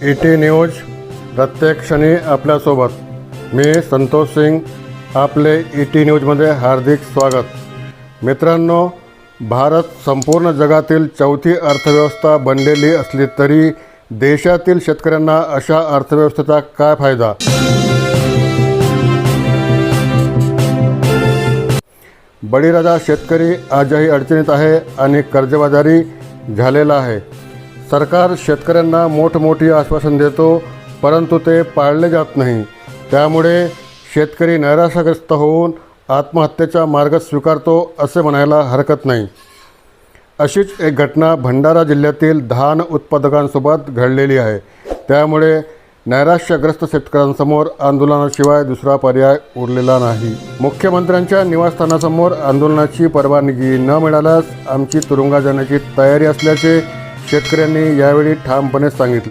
E T news प्रत्येक क्षणी आपल्यासोबत. मी संतोष सिंग आपले ई टी न्यूजमध्ये हार्दिक स्वागत. मित्रांनो भारत संपूर्ण जगातील चौथी अर्थव्यवस्था बनलेली असली तरी देशातील शेतकऱ्यांना अशा अर्थव्यवस्थेचा काय फायदा? बळीराजा शेतकरी आजही अडचणीत आहे आणि कर्जबाजारी झालेला आहे. सरकार शेतकऱ्यांना मोठमोठी आश्वासन देतो परंतु ते पाळले जात नाही. त्यामुळे शेतकरी नैराश्यग्रस्त होऊन आत्महत्येचा मार्ग स्वीकारतो असे म्हणायला हरकत नाही. अशीच एक घटना भंडारा जिल्ह्यातील धान उत्पादकांसोबत घडलेली आहे. त्यामुळे नैराश्यग्रस्त शेतकऱ्यांसमोर आंदोलनाशिवाय दुसरा पर्याय उरलेला नाही. मुख्यमंत्र्यांच्या निवासस्थानासमोर आंदोलनाची परवानगी न मिळाल्यास आमची तुरुंगात जाण्याची तयारी असल्याचे शेतकऱ्यांनी यावेळी ठामपणे सांगितले.